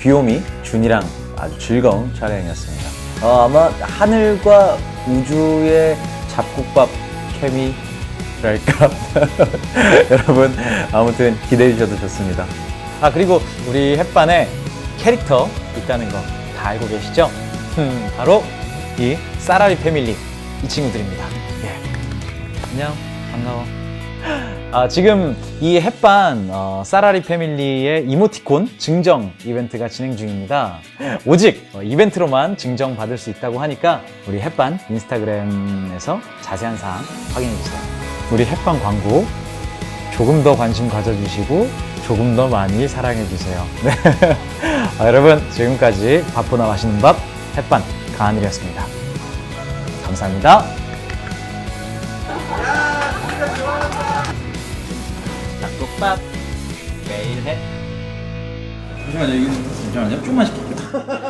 귀요미 준이랑 아주 즐거운 촬영이었습니다. 어, 아마 하늘과 우주의 잡곡밥 케미랄까 여러분 아무튼 기대해 주셔도 좋습니다. 아 그리고 우리 햇반에 캐릭터 있다는 거 다 알고 계시죠? 음, 바로 이 사라리 패밀리 이 친구들입니다. 예. 안녕 반가워. 아, 지금 이 햇반 어, 사라리 패밀리의 이모티콘 증정 이벤트가 진행 중입니다. 오직 어, 이벤트로만 증정 받을 수 있다고 하니까 우리 햇반 인스타그램에서 자세한 사항 확인해 주세요. 우리 햇반 광고 조금 더 관심 가져주시고 조금 더 많이 사랑해 주세요. 네. 아, 여러분 지금까지 밥보다 맛있는 밥 햇반 가한이었습니다. 감사합니다. 닭국밥 매일 해. 잠시만요, 이거 잠시만요. 좀만 시킬게요.